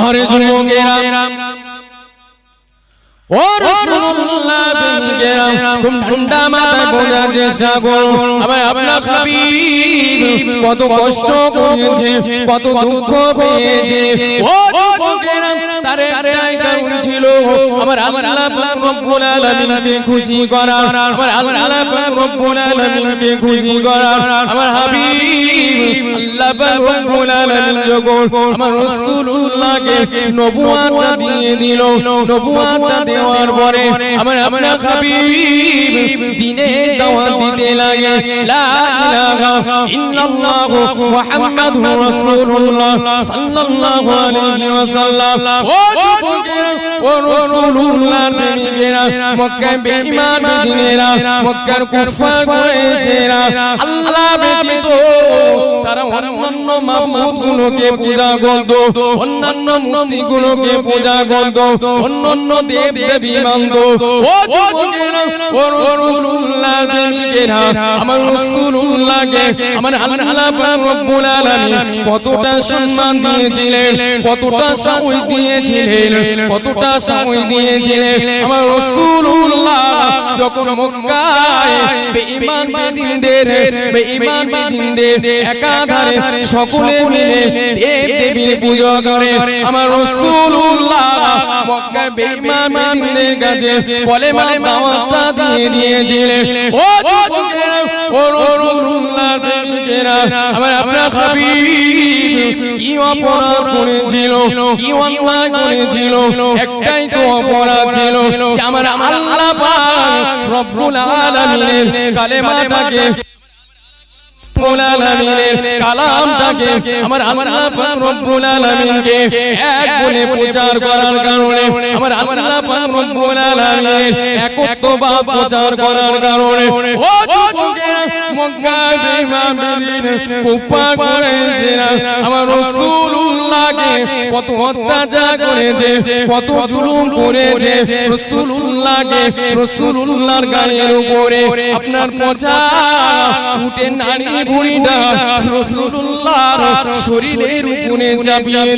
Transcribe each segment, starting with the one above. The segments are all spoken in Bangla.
আরে যুবকেরা। ও রাসূলুল্লাহ খুব ঠান্ডা মাথায় বোঝার চেষ্টা করো আমার আপনার হাবিব কত কষ্ট করেছে কত দুঃখ পেয়েছে। ও যুবকেরা তার একটাই কারণ ছিল। আমার আল্লাহ পাক রব্বুল আলামিনকে খুশি করার আমার আল্লাহ পাক রব্বুল আলামিনকে খুশি করার আমার হাবিব আল্লাহ পাক রব্বুল আলামিন যখন আমার রাসূলুল্লাহকে নবুয়াতটা দিয়ে দিল নবুয়াতটা দেওয়ার পরে আমার আপনার হাবিব দিনে দাওয়াত দিতে লাগে, লা ইলাহা ইল্লাল্লাহু মুহাম্মাদুর রাসূলুল্লাহ সাল্লাল্লাহু আলাইহি ওয়াসাল্লাম। ও যুবকেরা ও রাসূলুল্লাহ প্রেমিকেরা মক্কায় বেঈমান বেদিনেরা মক্কার কুফার কুরাইশেরা আল্লাহ ব্যতীত তারা অন্যান্য মাবুদগুলোকে পূজা করত অন্যান্য মূর্তিগুলোকে পূজা করত অন্যান্য দেব দেবী মানত। ও যুবকেরা ও রাসূলুল্লাহ প্রেমিকেরা আমার রাসূলুল্লাহকে আমার আল্লাহ পাক রব্বুল আলামিন কতটা সম্মান দিয়েছিলেন কতটা সাহস দিয়েছিলেন কতটা সাহস দিয়েছিলেন আমার রাসূলুল্লাহ যখন মক্কায় একাধারে সকলে মিলে দেব দেবীর পূজা করে, আমার রাসূলুল্লাহ মক্কায় বেঈমান বেদিনদের কাছে বলে মানে দাওয়াতটা দিয়ে দিয়েছিলেন ও যুবকেরা ও রাসূলুল্লাহর প্রেমিকেরা, আমার আপনার হাবিব, কি অপরাধ করেছিল, কি তো অপরাধ ছিল যে আমার আল্লাহ পাক রব্বুল আলামিনের রব্বুল আলামিনের কালামটাকে আমার আল্লাহ পাক রব্বুল আলামিনকে এক বলে প্রচার করার কারণে, আমার আল্লাহ পাক রব্বুল আলামিনের প্রচার করার কারণে, ও মক্কা আমার রাসূলুল্লাহকে কত অত্যাচার করেছে, কত জুলুম করেছে, রাসূলুল্লাহকে রাসূলুল্লাহর গায়ের উপরে আপনার পচা উঠে শরীরের চাপিয়ে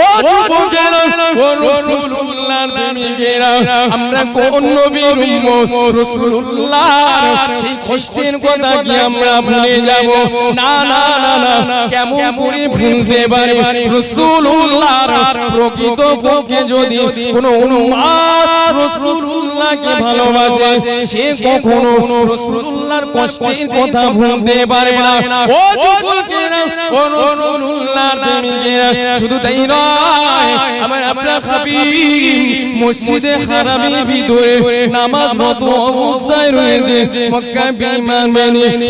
ও যুবকেরা, ও প্রেমিকেরা, আমরা কোন নবীর উম্মত? সেই কষ্টের কথা কি আমরা ভুলে যাব? না না না না, কেমন করে ভুলতে পারে? রাসূলুল্লাহর প্রকৃত পক্ষে যদি কোন ভালোবাসে, সে কখনো রাসূলুল্লাহর কষ্টের কথা ভুলতে পারে না। ও যুবকেরা ও রাসূলুল্লাহর প্রেমিকেরা শুধু তাই নয় আমার আপনার হাবিব মসজিদে হারামের ভিতরে নামাজ মতো অবস্থায় রয়েছে। মক্কা বেঈমান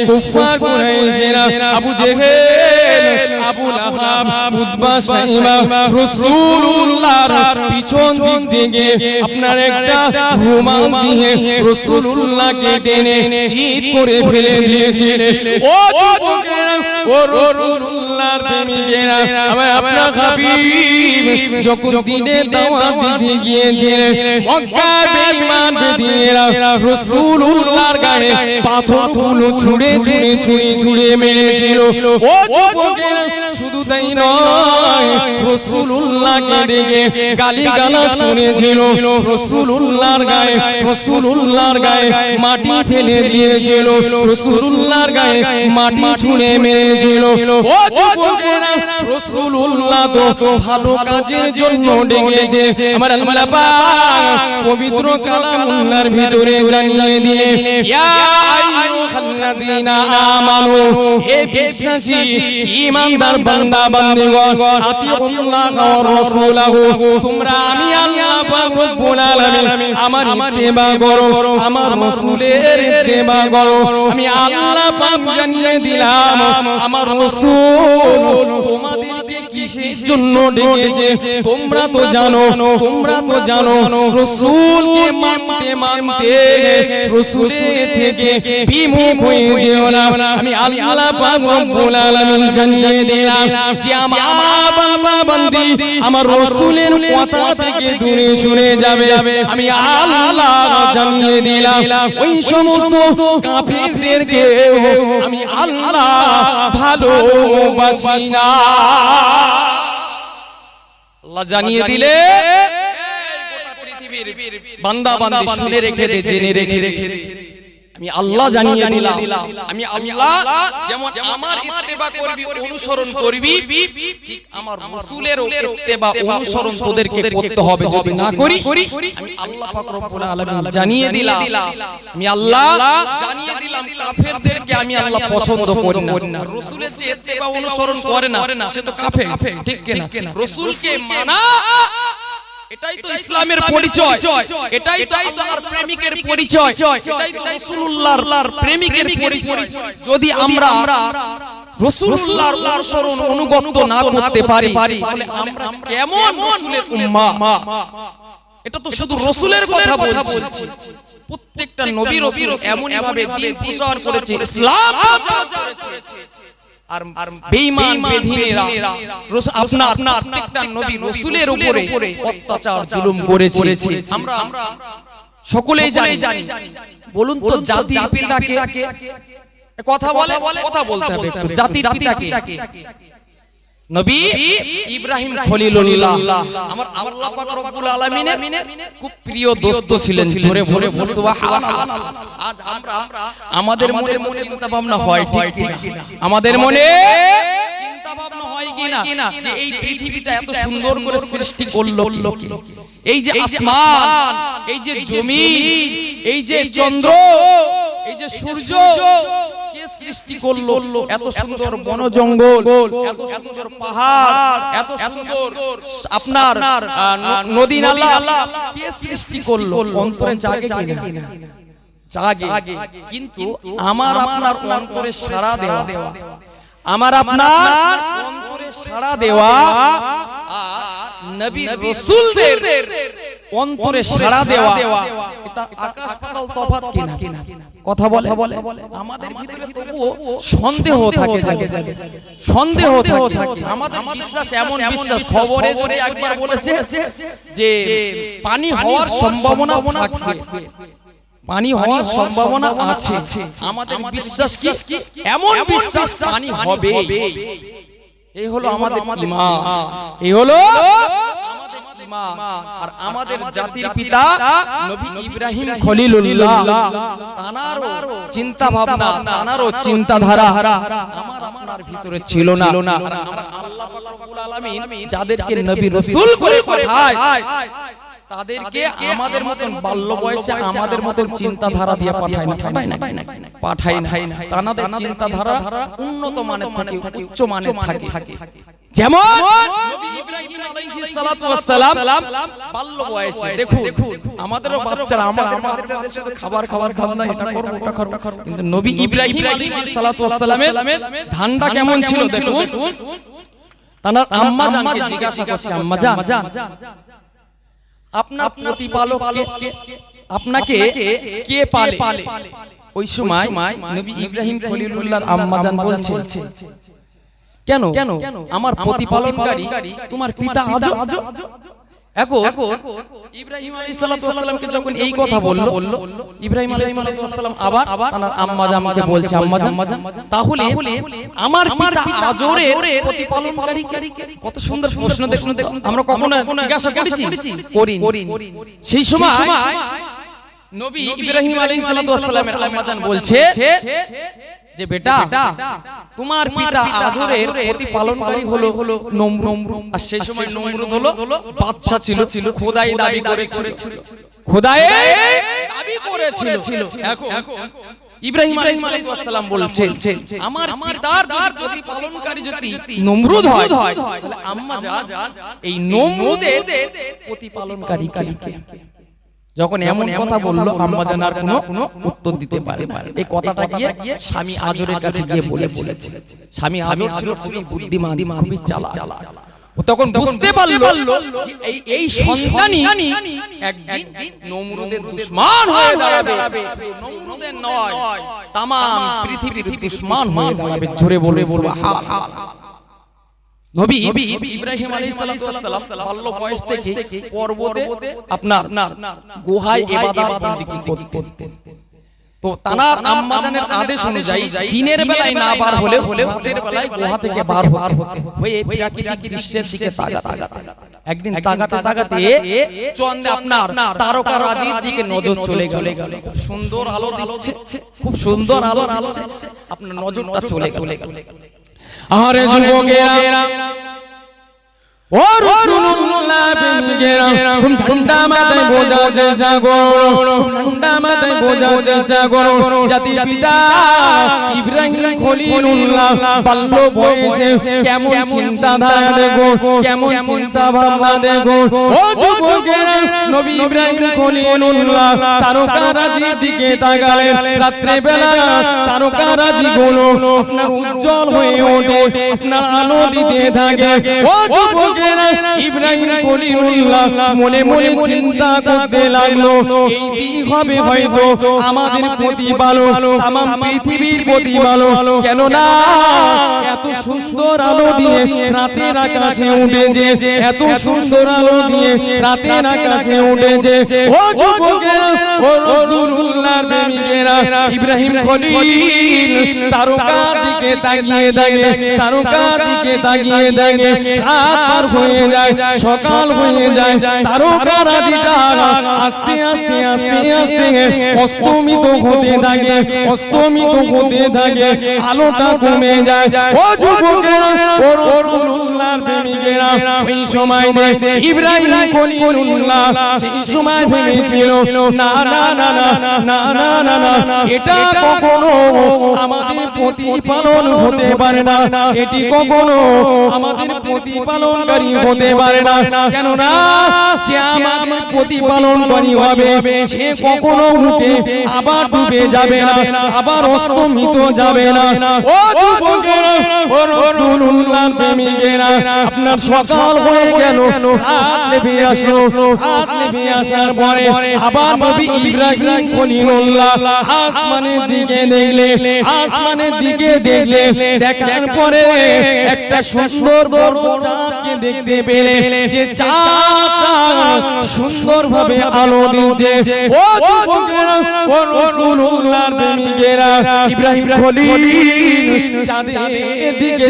কুফার কুরাইশেরা Abu Jahl Abu Lahab Utba Shaiba রাসূলুল্লাহর পিছন দিক থেকে আপনার একটা রুমাল দিয়ে রাসূলুল্লাহকে টেনে করে ফেলে দিয়েছিলেন। ও যুবকেরা ও রাসূলুল্লাহর প্রেমিকেরা। আমার ছুঁড়ে ছুঁড়ে ছুঁড়ে ছুঁড়ে মেরেছিল। ও শুধু নয় রাসূলুল্লাহকে দেখে গালি গালাজ করেছিল রাসূলুল্লাহর গায়ে রাসূলুল্লাহর গায়ে মাটি ফেলে দিয়েছিল রাসূলুল্লাহর গায়ে মাটি ছুঁড়ে মেরেছিল। ও যুবকেরা রাসূলুল্লাহ তো ভালো কাজের জন্য ডেকেছে। আমার আল্লাহ পাক পবিত্র কালামুল্লাহর ভিতরে জানিয়ে দিলে ইয়া আইয়ুহাল্লাযীনা আমানু হে বিশ্বাসী ঈমানদার বান্দা বান্দীগণ আতিউল্লাহ ওয়া রাসূলাহু তোমরা আমি আল্লাহ পাক রব্বুল আলামিন আমার ইত্তেবা করো আমার রাসূলের ইত্তেবা করো। আমি আল্লাহ পাক জানিয়ে দিলাম আমার রাসূল তোমাদেরকে কিসের জন্য ডেকেছে। তোমরা তো জানো তোমরা তো জানো রসুলকে মানতে মানতে রসুলের থেকে বিমুখ হয়ে যেও না। আমি আল্লাহ পাক রব্বুল আলামিন জানিয়ে দিলাম যে আমার বান্দা বান্দি আমার রসুলের কথা থেকে দূরে সরে যাবে। আমি আল্লাহ জানিয়ে দিলাম। ওই সমস্ত কাফিরদেরকে আমি আল্লাহ ভালোবাসি না। আল্লাহ জানিয়ে দিলে গোটা পৃথিবীর বান্দা বান্দি শুনে রেখে দে। জেনে রেখে দে। আমি আল্লাহ জানিয়ে দিলাম। আমি আল্লাহ যেমন আমার ইত্তেবা করবি অনুসরণ করবি ঠিক আমার রাসূলেরও ইত্তেবা অনুসরণ তোদেরকে করতে হবে যদি না করিস আমি আল্লাহ পাক রব্বুল আলামিন জানিয়ে দিলাম। আমি আল্লাহ জানিয়ে দিলাম কাফেরদেরকে আমি আল্লাহ পছন্দ করি না। রাসূলের যে ইত্তেবা অনুসরণ করে না সে তো কাফের ঠিক কিনা? রাসূলকে মানা এটাই তো ইসলামের পরিচয়। এটাই তো আল্লাহর প্রেমিকের পরিচয়। এটাই তো রাসূলুল্লাহর প্রেমিকের পরিচয়। যদি আমরা রাসূলুল্লাহর অনুসরণ অনুগত না করতে পারি তাহলে আমরা কেমন রাসূলের উম্মাহ এটা তো শুধু রাসূলের কথা বলছি। প্রত্যেকটা নবী রাসূল এমনই ভাবে দিন প্রচার করেছে ইসলাম প্রচার করেছে। আর বেঈমান বেদিনেরা রস- আপনার প্রত্যেকটা নবী রাসূলের উপরে অত্যাচার জুলুম করেছে। আমরা সকলেই জানি। বলুন তো জাতির পিতাকে কথা বলে কথা বলতে হবে একটু জাতির পিতাকে। নবী ইব্রাহিম খলিলুল্লাহ। আমার আল্লাহ পাক রব্বুল আলামিনের খুব প্রিয় দোস্ত ছিলেন। জোরে বলে সুবহানাল্লাহ। আজ আমরা আমাদের মনে তো চিন্তা ভাবনা হয় ঠিক আমাদের মনে চিন্তা ভাবনা হয় কিনা? যে এই পৃথিবীটা এত সুন্দর করে সৃষ্টি করল কি? এই যে আসমান এই যে জমিন এই যে চন্দ্র এই যে সূর্য কে সৃষ্টি করল? এত সুন্দর বন জঙ্গল এত সুন্দর পাহাড় এত সুন্দর আপনার নদী নালা কে সৃষ্টি করল? অন্তরে জাগে কিনা? জাগে। কিন্তু আমার আপনার অন্তরে সাড়া দেওয়া। আমার আপনার অন্তরে সাড়া দেওয়া। আর নবী রাসূলদের অন্তরে সাড়া দেওয়া। এটা আকাশ পাতাল তফাৎ কিনা? কথা বলে আমাদের ভিতরে তবুও সন্দেহ থাকে সন্দেহ থাকে। আমাদের বিশ্বাস এমন বিশ্বাস। খবরে যদি একবার বলেছে যে পানি হওয়ার সম্ভাবনা থাকবে পানি হওয়ার সম্ভাবনা আছে। আমাদের বিশ্বাস কি? এমন বিশ্বাস পানি হবে এই হলো আমাদের ঈমান এই হলো আর আমাদের জাতির পিতা নবী ইব্রাহিম খলিলুল্লাহ। তানারও চিন্তা ভাবনা তানারও চিন্তাধারা আমার আপনার ভিতরে ছিল না। আর আমার আল্লাহ পাক রব্বুল আলামিন যাদেরকে নবী রাসূল করে পাঠায় তাদেরকে আমাদের মতন বাল্য বয়সে আমাদের মতন চিন্তাধারা দিয়ে পাঠায় না পাঠায় না পাঠায় না তাদের চিন্তাধারা উন্নত মানের থাকে উচ্চ মানের থাকে। যেমন বাল্য বয়সে দেখুন আমাদেরও বাচ্চারা আমাদের বাচ্চাদের সাথে খাবার খাবার ধান্দা এটা করব ওটা করব কিন্তু নবী ইব্রাহিম আলাইহিস সালাতু ওয়াস ধান্দা কেমন ছিল দেখুন? তার আম্মা জানকে জিজ্ঞাসা করছে আম্মা জান আপনার প্রতিপালক কে? আপনাকে কে পালে? ওই সময় নবী ইব্রাহিম খলিলুল্লাহর আম্মা জান বলছে। কেন? আমার প্রতিপালনকারী তোমার পিতা আজও? এখন ইব্রাহিম আলাইহিস সালাতু যখন এই কথা বলল ইব্রাহিম আলাইহিস আবার তার আম্মা বলছে আম্মা তাহলে আমার পিতা আজরের প্রতিপালনকারী কত সুন্দর প্রশ্ন দেখুন আমরা কখনো জিজ্ঞাসা করেছি? করি সেই সময় নবী ইব্রাহিম আলাইহিস সালাতু ওয়াসসালামের আম্মা বলছে যে বেটা তোমার পিতা আজরের প্রতিপালনকারী হলো নমরুদ। আর সেই সময় নমরুদ হলো বাদশা ছিল খোদাই দাবি করেছিল। খোদাই দাবি করেছিল। এখন ইব্রাহিম আলাইহিস সালাম বলছেন আমার পিতার যদি প্রতিপালনকারী যদি নমরুদ হয় তাহলে আম্মা এই নমরুদের প্রতিপালনকারী কে? যখন এমন কথা বলল আম্মা জান আর কোনো উত্তর দিতে পারে না। এই কথাটা গিয়ে স্বামী আজরের কাছে গিয়ে বলেছিল। স্বামী আজর ছিল খুবই বুদ্ধিমান খুবই চালাক। ও তখন বুঝতে পারল যে এই এই সন্তানই একদিন নমরুদের দুশমন হয়ে দাঁড়াবে। নমরুদের নয় তামাম পৃথিবীর দুশমন হয়ে দাঁড়াবে। জোরে বলে সুবহানাল্লাহ নবী ইব্রাহিম আলাইহিস সালাতু বাল্য বয়স থেকে পর্বতে আপনার গুহায় ইবাদত বন্দেগী করতেন? তো তানার আম্মাজানের আদেশ অনুযায়ী দিনের বেলায় না বার হলে রাতের বেলায় গুহা থেকে বার হয়ে প্রাকৃতিক দৃশ্যের দিকে তাকাতে একদিন তাকাতে তাকাতে চন্দ্রে আপনার তারকা রাজির দিকে নজর চলে গেল। খুব সুন্দর আলো দিচ্ছে। খুব সুন্দর আলো দিচ্ছে। আপনার নজরটা চলে গেল। আরে যুবকেরা মাথায় বোঝার চেষ্টা করো। মাথায় বোঝার চেষ্টা করো। বাল্য বয়সে কেমন চিন্তাধারা দেখো, কেমন চিন্তা ভাবনা দেখো নবী ইব্রাহিম খলিলুল্লাহ তারকারাজির দিকে রাত্রে বেলা তারকারাজি গুলো আপনার উজ্জ্বল হয়ে ওঠে, আপনার আলো দিতে থাকে। ও যুবকেরা ইব্রাহিম খলিলুল্লাহ মনে মনে চিন্তা করতে লাগল এই হবে হয়তো আমাদের প্রতিপালক পৃথিবীর প্রতিপালক। কেন না এত সুন্দর আলো দিয়ে রাতের আকাশে উঠেছে এত সুন্দর আলো দিয়ে রাতের আকাশে উঠেছে। ও যুবকেরা ও রাসূলুল্লাহর প্রেমিকেরা ইব্রাহিম খলিল তারকা দিকে তাকিয়ে থাকে তারকা দিকে তাকিয়ে থাকে রাত হয়ে যায় সকাল হয়ে যায় তারকা রাজিটা আস্তে আস্তে আস্তে আস্তে অস্তমিত হতে থাকে অস্তমিত হতে থাকে আলোটা কমে যায় ও যুবকেরা ও রাসূলুল্লাহর প্রেমিকেরা ওই সময় ইব্রাহিম খলিলুল্লাহ সেই সময় ভেবেছিল না না না না না না না না এটা কখনো আমাদের প্রতিপালন হতে পারে না এটি কখনো আমাদের প্রতিপালনকারী হতে পারে না। কেন না। যে আমাদের প্রতিপালনকারী হবে সে কখনো উঠে আবার ডুবে যাবে না আবার অস্তমিত যাবে না। ও যুবকেরা ও রাসূলুল্লাহ প্রেমিকেরা আপনার সকাল হয়ে গেল রাত নেমে আসলো রাত নেমে আসার পরে আবার নবী ইব্রাহিম খলিলুল্লাহ আসমানের দিকে দেখলে আসমানের দিকে দেখলে দেখার পরে একটা সুন্দর বড় চাঁদকে দেখতে পেলে যে চাঁদটা সুন্দরভাবে আলো দিচ্ছে প্রেমিকেরা, ইব্রাহিম দিকে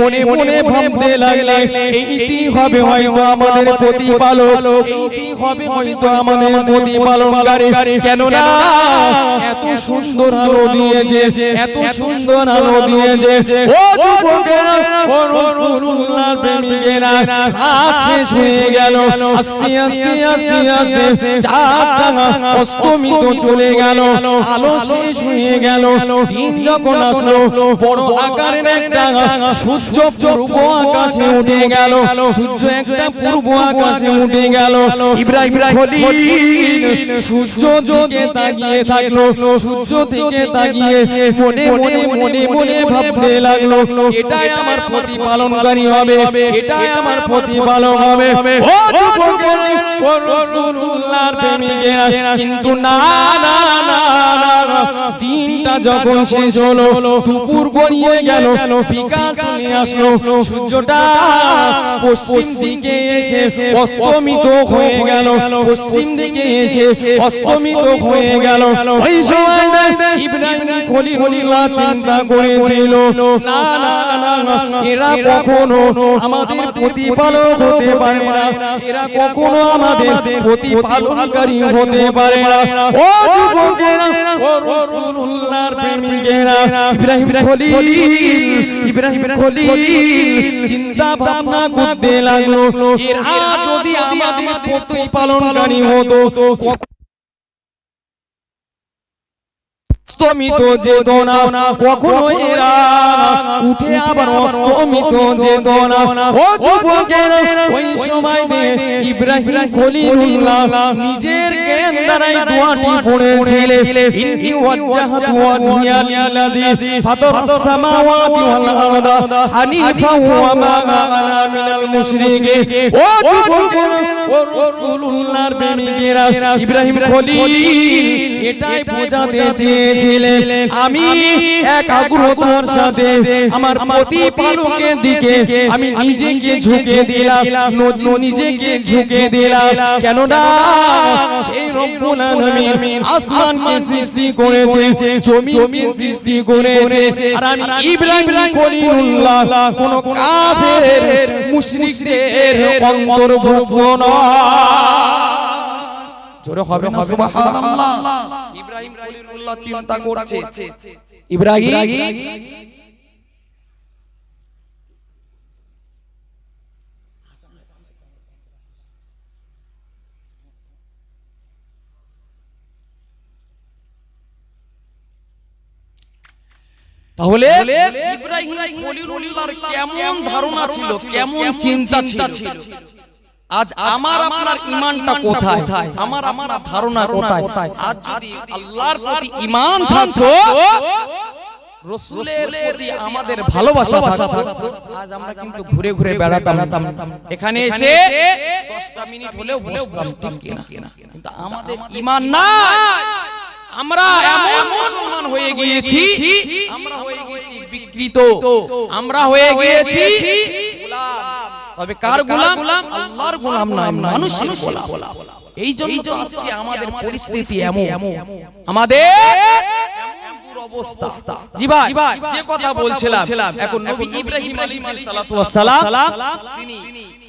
মনে মনে ভাবতে লাগলে এইটি হবে হয়তো আমাদের প্রতিপালক এইটি হবে হয়তো আমাদের প্রতিপালনকারী। কেন না এত সুন্দর আলো দিয়েছে, এত সুন্দর আলো দিয়েছে। ও প্রেমিকেরা রাত শেষ হয়ে গেল। আস্তে আস্তে আস্তে আস্তে চাঁদটা অস্তমিত চলে গেল, আলো শেষ হয়ে গেল, দিন যখন আসলো, বড় আকারের একটা সূর্য পূর্ব আকাশে উঠে গেল, সূর্য একটা পূর্ব আকাশে উঠে গেল, ইব্রাহিম সূর্য দিকে তাকিয়ে থাকল, সূর্য থেকে তাকিয়ে মনে মনে মনে মনে ভাবতে লাগল, এটাই আমার প্রতিপালনকারী হবে। এটাই আমার প্রতিপালক হবে ও যুবকেরা ও রাসূলুল্লাহর প্রেমিকেরা কিন্তু না না না দিনটা যখন শেষ হলো দুপুর গড়িয়ে গেল বিকাল চলে আসলো সূর্যটা পশ্চিম দিকে এসে অস্তমিত হয়ে গেল পশ্চিম দিকে এসে অস্তমিত হয়ে গেল ওই সময় ইব্রাহিম খলিলুল্লাহ চিন্তা করেছিল না না না এরা কখনো আমাদের প্রতিপালক হতে পারে না। এরা কখনো আমাদের প্রতিপালনকারী হতে পারে না। ও যুবকেরা ও রাসূলুল্লাহর প্রেমিকেরা ইব্রাহিম খলিল ইব্রাহিম খলিল চিন্তা ভাবনা করতে লাগল। এরা যদি আমাদের প্রতিপালনকারী হতো অস্তমিত যেত না কখনো এরা উঠে আবার অস্তমিত চেতনা। ও যুবকেরা ওই সময় ইব্রাহিম খলিলুল্লাহ নিজের জ্ঞান দ্বারাই দোয়াটি পড়েছিলেন ইন্নি ওয়াজ্জাহতু ওয়াজহিয়া লিল্লাযী ফাতারাস সামাওয়াতি ওয়াল আরদা। হানিফাও ওয়া মা আনা মিনাল মুশরিকিন ও যুবকেরা ও রাসূলুল্লাহর প্রেমিকেরা ইব্রাহিম খলিল। এটাই বোঝাতে চেয়েছিলেন। আমি একাগ্রতার সাথে আমার প্রতিপালকের দিকে আমি নিজেকে ঝুঁকে দিলাম নজ- নিজেকে ঝুঁকে দিলাম। কেননা সেই রব্বুল আলামিন আসমানকে সৃষ্টি করেছে জমিনকে সৃষ্টি করেছে। আর আমি ইব্রাহিম খলিলুল্লাহ কোন কাফের মুশরিকদের অন্তর্ভুক্ত নয়। জোরে হবে না সুবহানাল্লাহ। ইব্রাহিম খলিলুল্লাহ চিন্তা করছে। ইব্রাহিম? তাহলে ইব্রাহিম খলিলুল্লাহর কেমন ধারণা ছিল? কেমন চিন্তা ছিল? আজ আমার আপনার ইমানটা কোথায়? আমার আপনার ধারণা কোথায়? আজ যদি আল্লাহর প্রতি ইমান থাকতো রসুলের প্রতি আমাদের ভালোবাসা থাকতো আজ আমরা কিন্তু ঘুরে ঘুরে বেড়াতাম। এখানে এসে দশটা মিনিট হলেও বসতাম কিন্তু আমাদের ইমান নাই। আমরা এমন মুসলমান হয়ে গিয়েছি আমরা হয়ে গিয়েছি বিকৃত। আমরা হয়ে গিয়েছি তবে কার গোলাম? আল্লাহর গোলাম নয় মানুষের গোলাম। এই জন্য তো আজকে আমাদের পরিস্থিতি এমন। আমাদের এমন জি ভাই যে কথা বলছিলাম এখন নবী ইব্রাহিম আলাইহিস সালাতু ওয়াস সালাম তিনি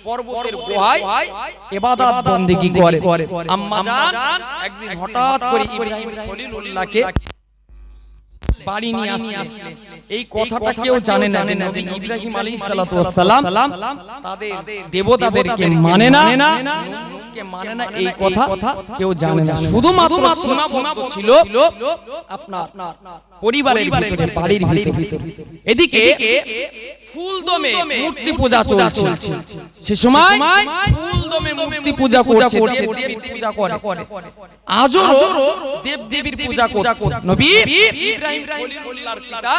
পর্বতের গুহায় ইবাদত বন্দেগী করে। আম্মা জান একদিন হঠাৎ করে ইব্রাহিম খলিলুল্লাহকে বাড়ি নিয়ে আসলেন এই কথাটা কেউ জানে না যে নবী ইব্রাহিম আলাইহিস সালাতু ওয়াস সালাম তাদের দেবতাদেরকে মানে না নমরুদকে মানে না এই কথা কেউ জানে না। শুধুমাত্র সীমাবদ্ধ ছিল আপনার পরিবারের ভিতরে বাড়ির ভিতরে। এদিকে ফুলদমে মূর্তি পূজা চলছে। সে সময় ফুলদমে মূর্তি পূজা করছে দেব দেবীর পূজা করে। আজও দেব দেবীর পূজা করত নবী ইব্রাহিম খলিলুল্লাহর পিতা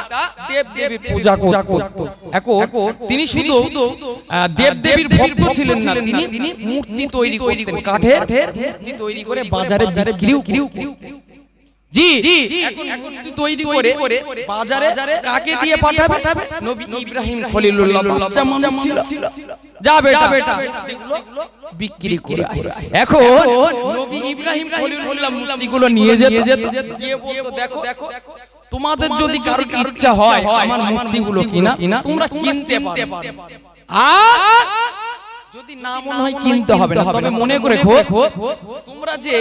দেব পূজা করত। এখন তিনি শুধু আহ, ভক্ত ছিলেন না তিনি মূর্তি তৈরি করতেন কাঠের মূর্তি তৈরি করে বাজারে বিক্রিও করতেন। জি এখন মূর্তি তৈরি করে বাজারে কাকে দিয়ে পাঠাবে? নবী ইব্রাহিম খলিলুল্লাহ বাচ্চা মানুষ ছিল। যা বেটা মূর্তিগুলো বিক্রি করে এখন নবী ইব্রাহিম খলিলুল্লাহ মূর্তিগুলো নিয়ে যেত। গিয়ে বলতো দেখো তোমাদের যদি কারোর ইচ্ছা হয় আমার মূর্তিগুলো কিনা তোমরা কিনতে পারো। আর যদি না মনে হয় কিনতে হবে না তবে মনে করে খো। তোমরা যে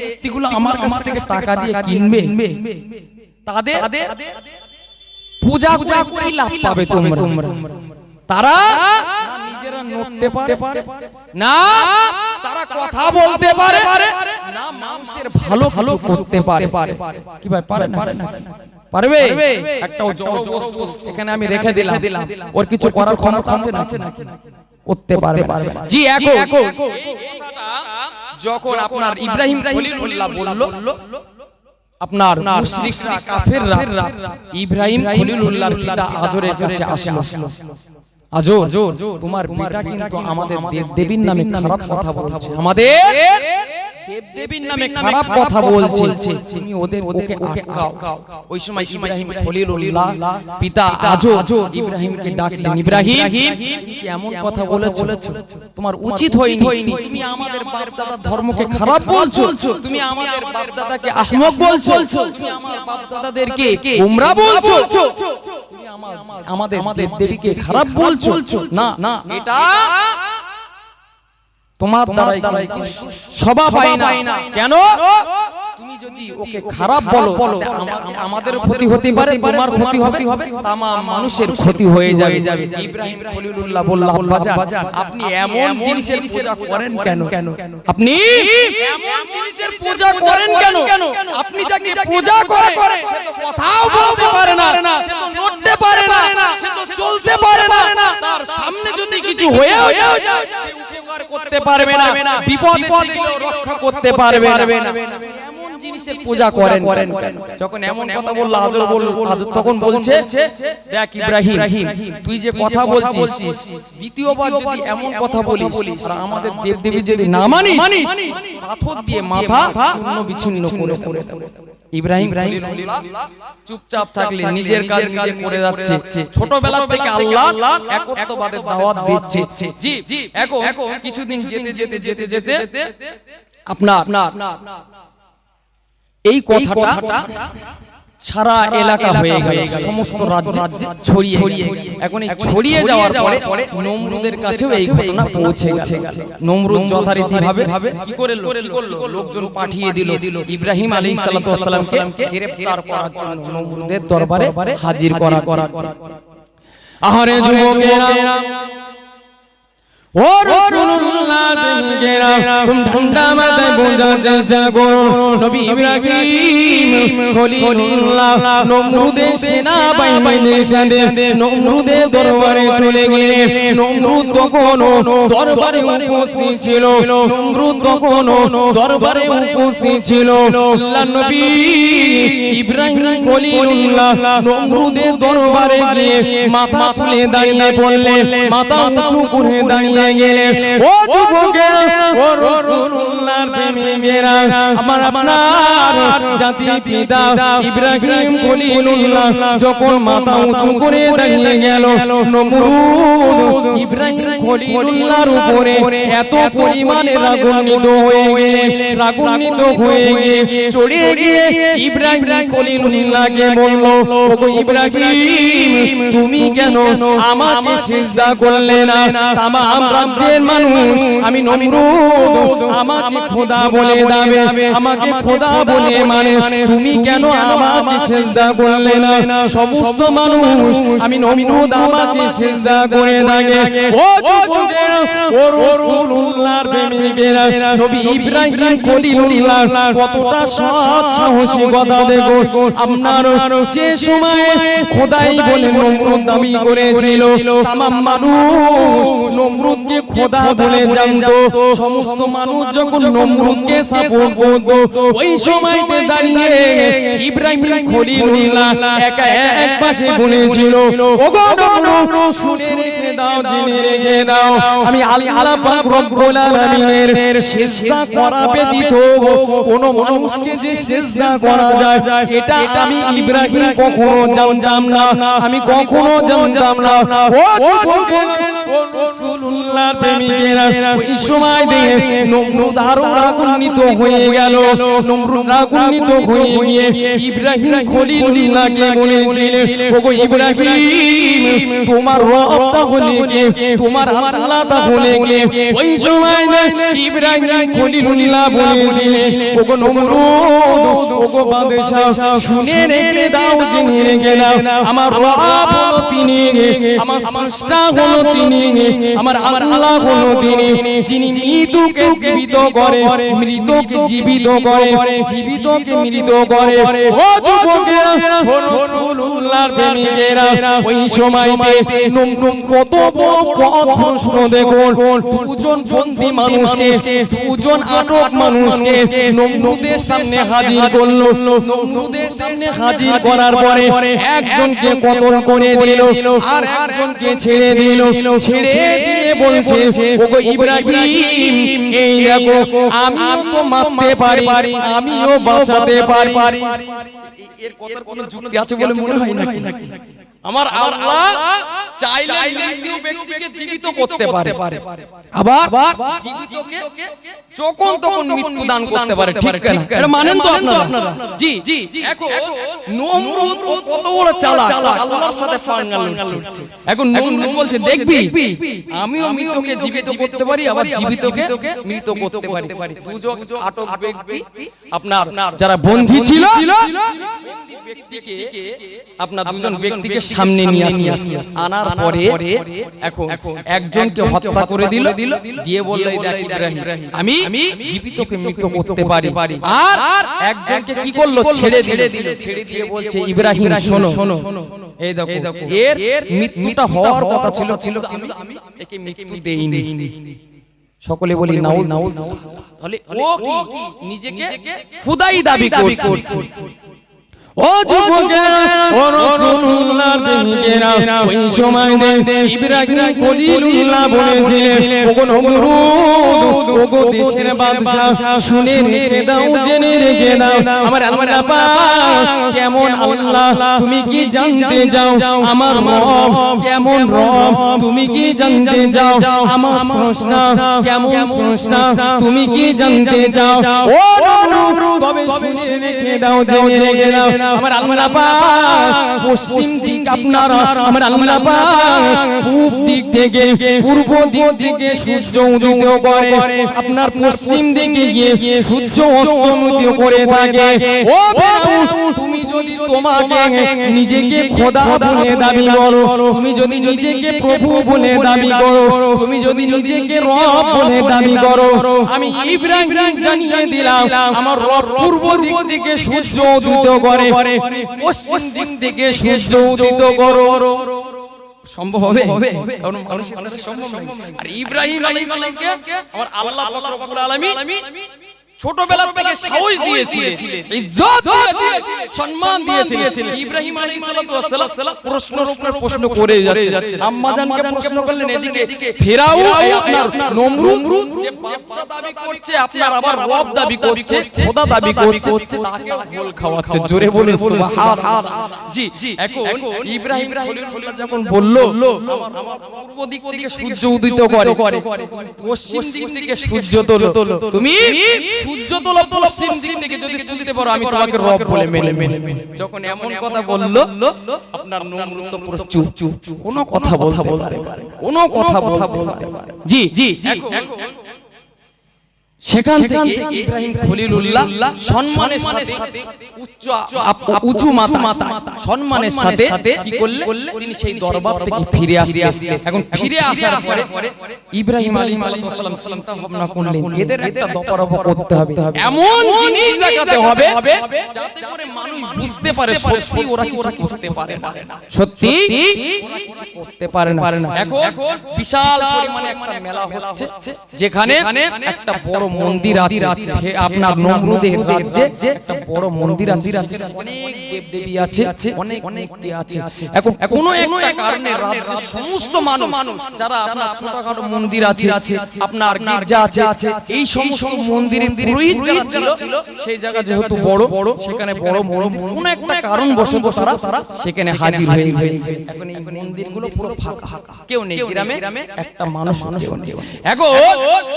মূর্তিগুলো আমার কাছ থেকে টাকা দিয়ে কিনবে তাদের পূজা করে কি লাভ পাবে তোমরা? তারা না নিজেরা নড়তে পারে না তারা কথা বলতে পারে না মানুষের ভালো ভালো করতে পারে। কি ভাই পারে না। পারবে? একটা জড় বস্তু এখানে আমি রেখে দিলাম। ওর কিছু করার ক্ষমতা আছে না করতে পারবে। জি এখন। যখন আপনার ইব্রাহিম খলিলুল্লাহ বলল আপনার মুশরিকরা কাফেররা ইব্রাহিম খলিলুল্লাহর পিতা আজরের কাছে আসলো। আজর তোমার পিতা কিন্তু আমাদের দেব দেবীর নামে খারাপ কথা বলছে। আমাদের দেব দেবীর নামে খারাপ কথা বলছে তুমি ওদের ওকে আটকাও। ওই সময় ইব্রাহিম খলিলুল্লাহ পিতা আজর ইব্রাহিমকে ডাকলেন। ইব্রাহিম তুমি কি এমন কথা বলেছ? তোমার উচিত হয়নি। তুমি আমাদের বাপ দাদার ধর্মকে খারাপ বলছো? তুমি আমাদের বাপ দাদাকে আহমক বলছো? তুমি আমার বাপ দাদাদেরকে গোমরা বলছো? তুমি আমার আমাদের খারাপ বলছো? না না এটা তোমার দ্বারাই কিন্তু সভা পাই না। কেন? তুমি যদি ওকে খারাপ বলো আমাদের ক্ষতি হতে পারে তোমার ক্ষতি হবে তামাম মানুষের ক্ষতি হয়ে যাবে। ইব্রাহিম খলিলুল্লাহ বলল আব্বাজান আপনি এমন জিনিসের পূজা করেন কেন? আপনি এমন জিনিসের পূজা করেন কেন? আপনি যাকে পূজা করে সে তো কথাও বলতে পারে না। সে তো নড়তে পারে না। সে তো চলতে পারে না। তার সামনে যদি কিছু হয়েও যায় সে উপকার করতে পারবে না বিপদে রক্ষা করতে পারবে না। এমন জিনিসের পূজা করেন যখন এমন কথা বলল আজর বল আজর তখন বলছে দেখ ইব্রাহিম তুই যে কথা বলছিস দ্বিতীয়বার যদি এমন কথা বলিস আর আমাদের দেবদেবী যদি না মানিস পাথর দিয়ে মাথা চূর্ণ বিচ্ছিন্ন করে দেব ইব্রাহিম চুপচাপ থাকলে নিজের কাজ নিজে করে যাচ্ছে। ছোটবেলা থেকে আল্লাহ একত্ববাদের দাওয়াত দিচ্ছে। জি এখন কিছুদিন যেতে যেতে যেতে যেতে আপনার এই কথাটা সারা এলাকা হয়ে গেল সমস্ত রাজ্যে ছড়িয়ে এখন এই ছড়িয়ে যাওয়ার পরে নমরুদের কাছেও এই ঘটনা পৌঁছে গেল। নমরুদ যথারীতি ভাবে কি করে লোকজন পাঠিয়ে দিল। ইব্রাহিম আলাইহিস সালাতু ওয়াসসালামকে গ্রেফতার করার জন্য নমরুদের দরবারে হাজির করা করা আহারে যুবকেরা ও রাসূলুল্লাহ প্রেমিকেরা তুমি ঠান্ডা মাথায় বোঝার চেষ্টা করো। নবী ইব্রাহিম খলিলুল্লাহ নমরুদের সেনা সাথে নমরুদের দরবারে চলে গেলে নমরুদ তখন দরবারে উপস্থিত ছিল। নমরুদ তখন দরবারে উপস্থিত ছিল। আল্লাহ নবী ইব্রাহিম খলিলুল্লাহ নমরুদের দরবারে গিয়ে মাথা তুলে দাঁড়িয়ে বললেন মাথা উঁচু করে দাঁড়িয়ে গেলে ও যুবকেরা ও রাসূলুল্লাহর প্রেমিকেরা আমার আপনার জাতি পিতা ইব্রাহিম খলিলুল্লাহ যখন মাথা উঁচু করে দাঁড়িয়ে গেল নমরুদ ইব্রাহিম খলিলুল্লাহর উপরে এত পরিমাণে রাগান্বিত হয়ে গেলে রাগান্বিত হয়ে গিয়ে চড়ে গিয়ে ইব্রাহিম খলিলুল্লাহকে বলল ওগো ইব্রাহিম তুমি কেন আমাকে সিজদা করলে না? তামাম রাজ্যের মানুষ, আমি নমরুদ, আমাকে খোদা বলে দাবে, আমাকে খোদা বলে মানে তুমি কেন আমাকে সিজদা করলে না? সমস্ত মানুষ, আমি নমরুদ, আমাকে সিজদা করে থাকে। ও যুবকেরা, ও রাসূলুল্লাহর প্রেমিকেরা, নবী ইব্রাহিম খলিলুল্লাহ, কতটা সৎ সাহসী কথা দেখো। আপনার যে সময় খোদাই বলে নমরুদ দাবি করেছিল, তামাম মানুষ নমরুদকে খোদা বলে জানতো সমস্ত মানুষ যখন নমরুদকে সাপোর্ট করতো ওই সময়তে দাঁড়িয়ে ইব্রাহিম খলিলুল্লাহ একা এক পাশে বলেছিল ওগো নমরুদ শুনে রেখে দাও জেনে রেখে দাও। আমি আল্লাহ পাক রব্বুল আলামিনের সিজদা করা ব্যতীত কোন মানুষকে যে সিজদা করা যায় এটা আমি ইব্রাহিম কখনো জানতাম না। আমি কখনো জানতাম না। ও ও রাসূলুল্লাহর প্রেমিকেরা ওই সময় দিয়ে নমরুদ আরও রাগান্বিত হয়ে গেল। নমরুদ রাগান্বিত হয়ে গিয়ে ইব্রাহিম খলিলুল্লাহকে বলেছিলেন ওগো ইব্রাহিম, তোমার রব তাহলে কে? তোমার আল্লাহ তাহলে কে? ওই সময় না ইব্রাহিম খলিলুল্লাহ বলেছিলেন ওগো নমরুদ, ওগো বাদশা শুনে রেখে দাও, জেনে রেখে দাও। আমার রব হলো তিনি আমার স্রষ্টা হলো তিনি আমার আল্লাহ হলো তিনি যিনি মৃতকে জীবিত করে মৃতকে জীবিত করে, জীবিতকে মৃত করে। ও যুবকেরা রাসূলুল্লাহর প্রেমিকেরা, ওই সময়তে নমরুদ কত পথ ভ্রষ্ট দেখুন। দুজন বন্দী মানুষকে, দুজন আটক মানুষকে নমরুদের সামনে হাজির করল। নমরুদের সামনে হাজির করার পরে একজনকে কতল করে দিল, আর একজনকে ছেড়ে দিল। ছেড়ে দিয়ে বলছে, ওগো ইব্রাহিম, এই দেখো, আমিও তো মাপতে পারি, আমিও বাঁচাতে পারি। এর কথার কোনো যুক্তি আছে বলে মনে হয় নাকি? আমার আল্লাহ চাইলে মৃত্যু ব্যক্তিকে জীবিত করতে পারে। আবার জীবিতকে যখন তখন মৃত্যু দান করতে পারে। ঠিক না এটা মানেন তো আপনারা? জি জি এখন নমরুদ ও কত বড় চালাক? আল্লাহর সাথে পাঙ্গা লড়ছে এখন নমরুদ বলছে দেখবি? আমিও মৃতকে জীবিত করতে পারি আবার জীবিতকে মৃত করতে পারি। দুজন আটক ব্যক্তি আপনার যারা বন্দী ছিল ব্যক্তিকে আপনার দুজন ব্যক্তিকে সামনে নিয়ে আনার পরে এখন একজনকে হত্যা করে দিল দিয়ে বলল দেখ ইব্রাহিম আমি জীবিতকে মৃত করতে পারি। আর একজনকে কি করল? ছেড়ে দিল। ছেড়ে দিয়ে বলছে ইব্রাহিম শোনো। এই দেখো এর মৃত্যুটা হওয়ার কথা ছিল কিন্তু আমি একে মৃত্যু দেইনি। সকলে বলি নাউজ তাহলে ও কি? নিজেকে খুদাই দাবি করছে। কেমন আল্লাহ, তুমি কি জানতে যাও আমার রব কেমন রব, তুমি কি জানতে যাও আমার স্রষ্টা কেমন স্রষ্টা, তুমি কি জানতে যাও তবে শুনে রেখে দাও, জেনে রেখে দাও আমার আল্লাহ পশ্চিম দিক আপনার, আমার আল্লাহ পূব দিক থেকে, পূর্ব দিক থেকে সূর্য উদিত করে, আপনার পশ্চিম দিকে গিয়ে সূর্য অস্তমিত করে থাকে। ও তুমি যদি তোমাকে নিজেকে খোদা বলে দাবি করো, তুমি যদি নিজেকে প্রভু বলে দাবি করো, তুমি যদি নিজেকে রব বলে দাবি করো, আমি ইব্রাহিম জানিয়ে দিলাম, আমার রব পূর্ব দিক থেকে সূর্য উদিত করে, পশ্চিম দিক থেকে সূর্য উদিত করো। সম্ভব হবে? কারণ মানুষের সম্ভব আর ইব্রাহিম আলাইহিস আমার আল্লাহ পাক ছোটবেলা থেকে সাহস দিয়েছিলেন ইজ্জত দিয়েছিলেন সম্মান দিয়েছিলেন ইব্রাহিম আলাইহিস প্রশ্নের উপর প্রশ্ন করে যাচ্ছে। আম্মা জানকে প্রশ্ন করলেন এদিকে এই আপনার নমরুদ যে বাদশা দাবি করছে আপনার আবার রব দাবি করছে খোদা দাবি করছে গোল খাওয়াচ্ছে জোরে বলে সুবহানাল্লাহ। জি এখন ইব্রাহিম খলিলুল্লাহ যখন বলল আমার পূর্ব দিক থেকে সূর্য উদিত করে পশ্চিম দিক থেকে সূর্য তোলো তুমি সূর্য তোলো পশ্চিম দিক থেকে যদি তুলতে পারো আমি তোমাকে রব বলে মেনে মেনে যখন এমন কথা বলল আপনার নমরুদ তো পুরো চুপ চুপ কোনো কথা বলতে পারে। কোনো কথা বলতে পারে জি জি এখন সেখান থেকে ইব্রাহিম খলিলুল্লাহ সম্মানের সাথে উচ্চ উঁচু মাথা সম্মানের সাথে কি করলে? তিনি সেই দরবার থেকে ফিরে আসলেন এখন ফিরে আসার পরে ইব্রাহিম আলী সালাম চিন্তা ভাবনা করলেন। এদের একটা দপরপ করতে হবে। এমন জিনিস দেখাতে হবে যাতে করে মানুষ বুঝতে পারে সত্যি ওরা কিছু করতে পারে না। সত্যি ওরা কিছু করতে পারে না। এখন বিশাল পরিমাণে একটা মেলা হচ্ছে যেখানে একটা বড় মন্দির আছে। আপনার নমরুদের রাজ্যে একটা বড় মন্দির আছে। অনেক দেবদেবী আছে, অনেক মূর্তি আছে। এখন কোনো একটা কারণে রাজ্যের সমস্ত মানুষ, যারা আপনার ছোটখাটো মন্দির আছে, আপনার গির্জা আছে, এই সমস্ত মন্দিরের পুরোহিত যারা ছিল, সেই জায়গা যেহেতু বড়, সেখানে বড় মন্দির, কোনো একটা কারণ বশত তারা সেখানে হাজির হয়ে এখন এই মন্দিরগুলো পুরো ফাঁকা। কেউ নেই, গ্রামে একটা মানুষ এখন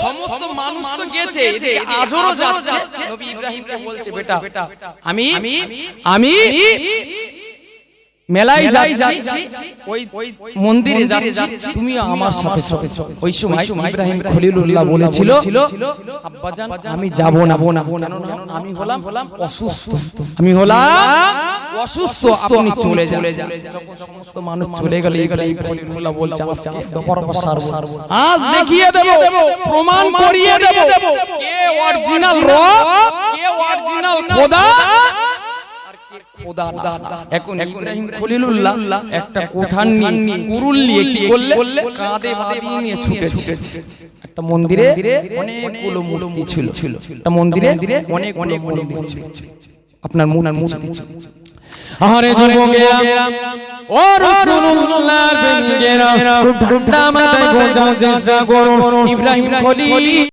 সমস্ত মানুষ তো গেছে এদিকে আজরও যাচ্ছে। নবী ইব্রাহিমকে বলছে বেটা আমি আমি মেলায় যাচ্ছি ওই মন্দিরে যাচ্ছি। তুমি আমার সাথে চলো। ওই সময় ইব্রাহিম খলিলুল্লাহ বলেছিল আব্বাজান আমি যাব না আমি হলাম অসুস্থ। আমি হলাম অসুস্থ আপনি চলে যান। সমস্ত মানুষ চলে গেল ইব্রাহিম খলিলুল্লাহ বলছে আজকে দপর সারবো। আজ দেখিয়ে দেব প্রমাণ করিয়ে দেব। কে অরিজিনাল রব? কে অরিজিনাল খোদা? খোদা না। এখন ইব্রাহিম খলিলুল্লাহ একটা কোঠান নিয়ে কুরুল নিয়ে কি করলে কাঁধে বাঁধিয়ে নিয়ে ছুটেছে। একটা মন্দিরে অনেকগুলো মূর্তি ছিল। একটা মন্দিরে অনেকগুলো মন্দির ছিল। আপনার মূর্তি ছিল। আরে যুবকেরা ও রাসূলুল্লাহর প্রেমিকেরা খুব ঠান্ডা মাথায় বোঝার চেষ্টা করুন। ইব্রাহিম খলিল।